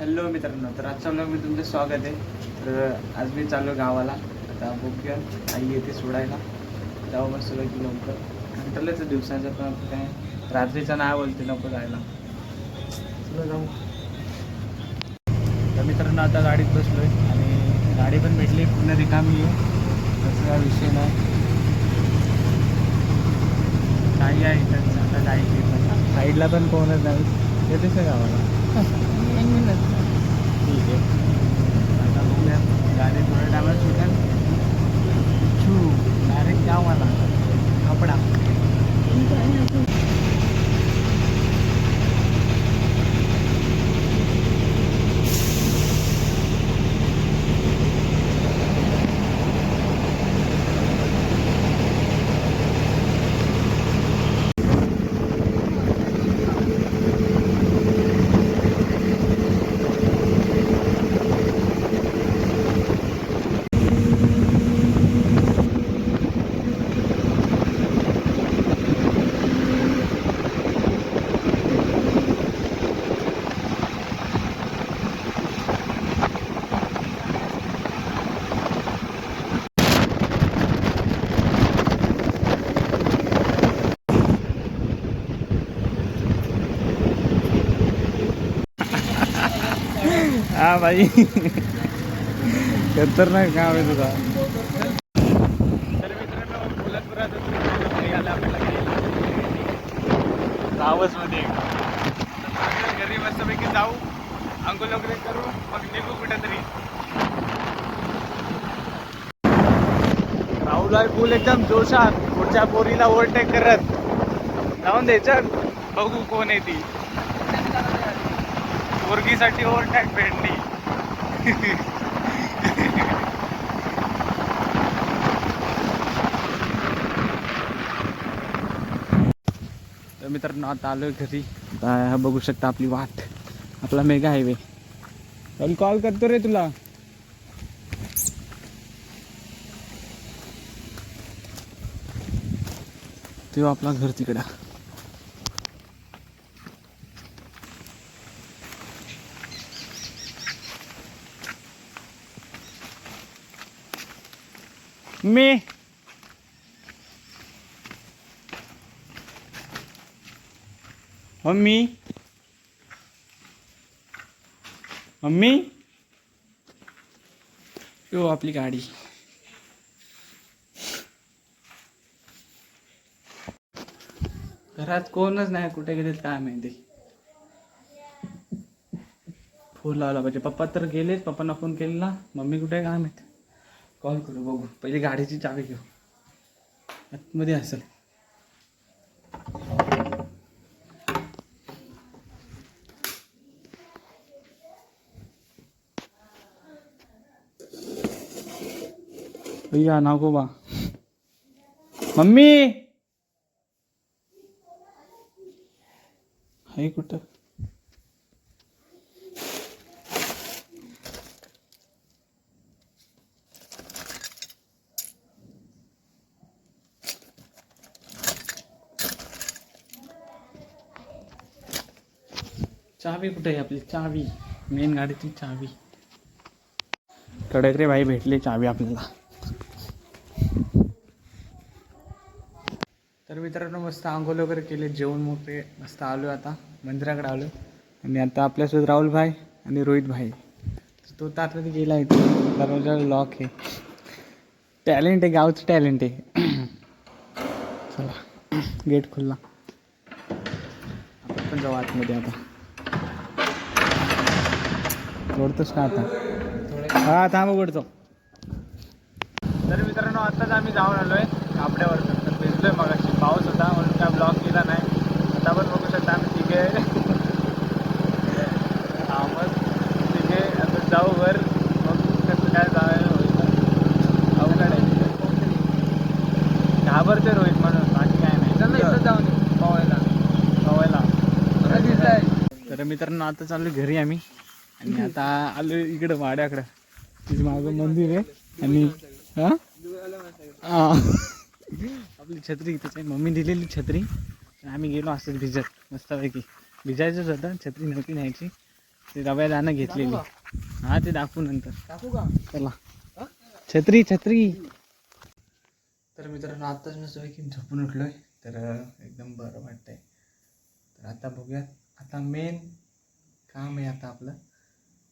Hello मित्रांनो तर आजच्या ब्लॉग मी तुमचं स्वागत आहे. तर आज मी चाललो गावाला. आता बघूया आई येते सोडायला. जाऊ मस्त की लवकर. कंटाळल्याचं दिवसाचं पण काय रात्रीचं नाही बोलते नको जायला. चला जाऊ. तर मित्रांनो आता गाडीत बसलो आहे आणि गाडी पण भेटली पूर्ण रिकामी आहे. तसं काय विषय नाही. काही आहे इथं आता जायची साईडला पण कोणच नाही. येतेच का गावाला? ठीक आहे आता बघूया गाडी थोड्या टायमात सुटेल छू डायरेक्ट जाऊ मला कपडा हा भाई खतरनाक काम आहे तुझा. तर मित्रांनो पोलादपुरात आलं आपल्याला रावसमध्ये घरी मस्तपैकी जाऊ अंघोळ वगैरे करू मग निघू कुठेतरी. राहुल आहे फुल एकदम जोशात पुढच्या पोरीला ओव्हरटेक करत. जाऊन द्यायचं बघू कोण आहे ती. मुर्गीसाठी ओव्हरटॅक भेटली. तर मित्रांनो आता आलोय घरी. हा बघू शकता आपली वाट. आपला मेगा हायवे. पण कॉल करतो रे तुला. तेव्हा आपला घर तिकडं. मी. मम्मी. मम्मी. यो आपली गाडी. घरात कोणच नाही कुठे गेलेत काय माहिती? फोन लावला पाहिजे. पप्पा तर गेलेच पप्पांना फोन केलेला. मम्मी कुठे काय माहिती? कॉल करू बघू. पहिले गाडीची चावी घेऊ. आतमध्ये असेल. भैया नको बा. मम्मी! आहे कुठं? चावी कुठे आहे आपली? चावी. मेन गाडीची चावी. कडक रे भाई भेटली चावी आपल्याला. तर मित्रांनो मस्त आंघोळ वगैरे केले जेवण मोठे मस्त आलो आता मंदिराकडे आलो आणि आता आपल्यासोबत राहुल भाई आणि रोहित भाई. तो तर आतमध्ये गेला आहे दरवाजा लॉक आहे. टॅलेंट आहे गावचं टॅलेंट आहे. चला गेट खुलला. आपण पण जाऊ आतमध्ये आता. ओढतोस का आता. हा थांब उघडतो. तर मित्रांनो आत्ताच आम्ही जाऊन आलोय कापड्यावर तर भिजलोय मग पाऊस होता म्हणून काय ब्लॉक केला नाही. आता पण बघू शकता आम्ही तिघे. हा मग तिघे आता जाऊ वर. मग कसं काय जायला होईल. अवघड आहे. घाबरते रोहित म्हणून. बाकी काय नाही. जाऊन पवायला पवायला तर मित्रांनो आता चाललो घरी आम्ही. आणि आता आलो इकडं वाड्याकडं. तिथे माझं मंदिर आहे. आणि आपली छत्री त्याच्या मम्मी दिलेली छत्री. आम्ही गेलो असंच भिजत. मस्तपैकी. भिजायचंच होतं छत्री नव्हती न्यायची. ते रव्या दाणं घेतलेली. हा ते दाखवू नंतर. टाकू का चला. छत्री छत्री. तर मित्रांनो आत्ताच मी की झोपून उठलोय. तर एकदम बरं वाटतंय. तर आता बघूयात. आता मेन काम आहे आता आपलं.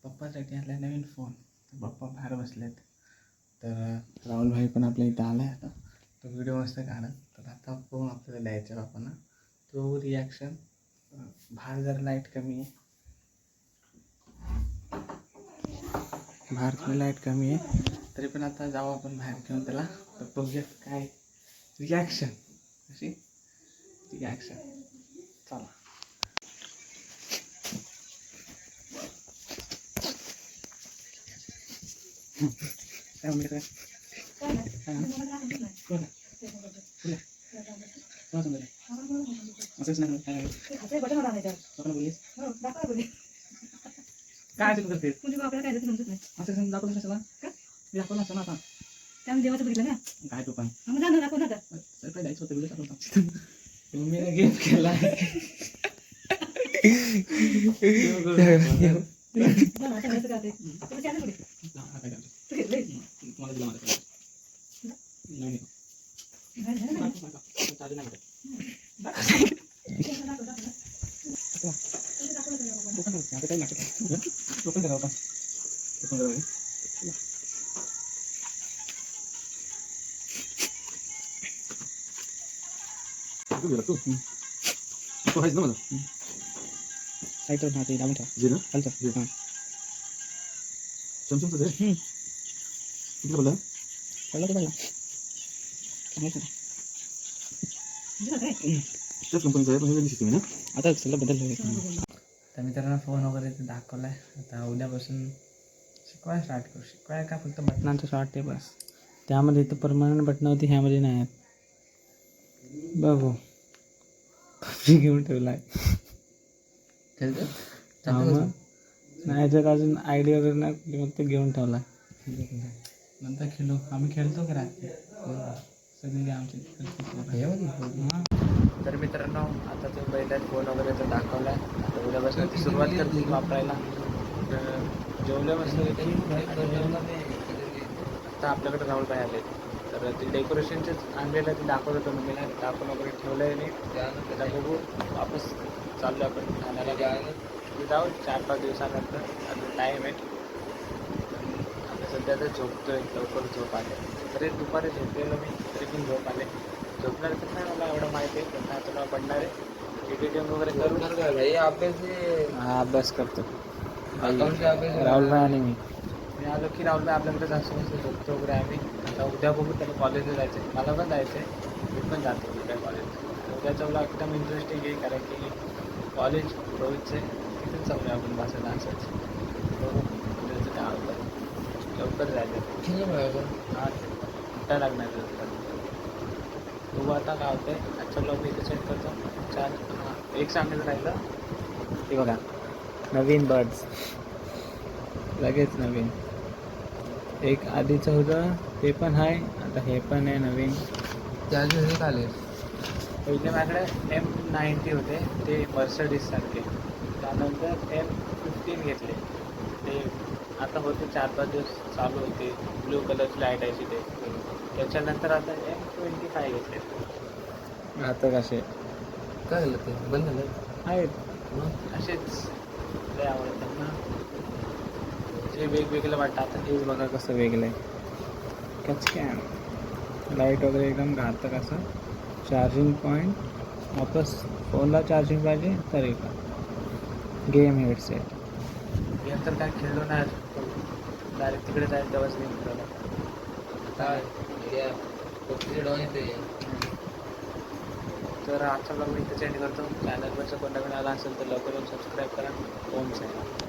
पप्पासाठी आणलाय नवीन फोन तर पप्पा बाहेर बसलेत. तर राहुल भाई पण आपल्या इथं आला आहे आता. तो व्हिडिओ मस्त काढत. तर आता फोन आपल्याला द्यायचा आहे बापांना. तो रिॲक्शन बाहेर जरा लाइट कमी आहे. बाहेर लाइट कमी आहे. तरी पण आता जाऊ आपण बाहेर घेऊन त्याला. तर बघूयात काय रिॲक्शन अशी रिॲक्शन चला. काय म्हणते काय? ना? आहे? आहे? आहे? असंच नाही काय आहे? काय असेल करते असं दाखवलं कशाला मी दाखवलं असतं ना आता देवाचं बघितलं ना काय तू पण ना दाखव ना. सर काय द्यायचं होतं व्हिडिओ मी गेम केला जा ना, आता घराचं काय ते. तुला channel कुठे? तू घेतलंय? तुम्हाला दिला माझ्या नाही नाही. घरी झालं ना? चालेल नाही भेटत. दाखव, दाखव, दाखव. ओपन करू. आता काही नाही. ओपन करा ओपन. ओपन करा. तू तू आहेस ना मला साईडवर हा ते लावून ठेव. जे ना खालचं. हां. सॅमसंगचं आहे हम्म. किती बोलला कळलं का तुला? सांगायचं ना. तुझं काय? त्याच कंपनीचं आहे पण हे वेगळी सिस्टम आहे ना आता सगळं बदललं तर मित्रांनो फोन वगैरे ते दाखवलाय. आता उद्यापासून शिकवायला स्टार्ट करू. शिकवायला का फक्त बटनांचं शॉर्ट आहे बस. त्यामध्ये इथं परमनंट बटन होती ह्यामध्ये नाही आहेत. बघू. पबजी घेऊन ठेवला आहे नाही जर अजून आयडी वगैरे नाही कुठली, मग ते घेऊन ठेवला नंतर खेळू. आम्ही खेळतो का रात्री? सगळी आमची. हां तर मित्रांनो आता ते पहिल्याच फोन वगैरे तर दाखवला आहे जेवल्यापासून ती सुरुवात करते वापरायला. जेवल्यापासून जेवल्यापासून आता आपल्याकडे राहुल भाई आले तर ते डेकोरेशनचेच आणलेलं ते दाखवत होतं मी नाही आपण वगैरे ठेवलं आहे नाही त्याला बघू वापस चाललो आपण ठाण्याला मी म्हणजे जाऊ चार पाच दिवसानंतर. आता टाईम आहे. आता सध्या तर झोपतोय. लवकर झोप आले. तरी दुपारी झोपलेलो मी. तरी पण झोप आले. झोपणार तर नाही मला एवढं माहिती आहे? पण आता पडणार आहे. एडिटिंग वगैरे करू भाई अभ्यास हा अभ्यास करतो. राहुल भाई आणि मी. मी आलो की राहुल भाई आपल्याकडे जास्त झोपतो वगैरे आम्ही. आता उद्या बघू त्याला कॉलेजला जायचं आहे मला पण जायचं आहे मी पण जातो उद्या कॉलेज उद्याचा मला एकदम इंटरेस्टिंग आहे कारण की कॉलेज रोजचे तिथेच चालू आहे आपण भाषा असंच. बघू. होतं लवकर जायचं. हा लागणार बघू आता काय होतंय आजच्या ब्लॉग मी इथे सेंड करतो. चार हां एक सांगायचं राहिलं. ते बघा. नवीन बर्ड्स लगेच नवीन. एक आधीचं होतं ते पण आहे. आता हे पण आहे नवीन. त्या दिवशी आले पहिले माझ्याकडे एम नाईन्टी होते. ते मर्सडीजसारखे त्यानंतर एम फिफ्टीन घेतले. ते आता होते चार पाच दिवस चालू होते. ब्लू कलरची लाइट यायची ते त्याच्यानंतर आता एम ट्वेंटी फाय घेतले आता कसे? काय झालं ते? बंद झालं? आहेत. मग? असेच. लय आवडतात ना. जे वेगवेगळं वाटतं आता हेच बघा कसं वेगळं आहे. कॅन लाइट वगैरे एकदम घातक असं. Charging point. वापस फोनला चार्जिंग पाहिजे तरी का गेम हेडसेट. गेम तर काय खेळलो नाही डायरेक्ट तिकडे जाईल तेव्हाच गेम खेळलो. काय? तर आजचा ब्लॉग मी इथे सेंड करतो. चॅनलवरचं कोणता कोणी आला असेल तर लवकर सबस्क्राईब करा. ओम साहेब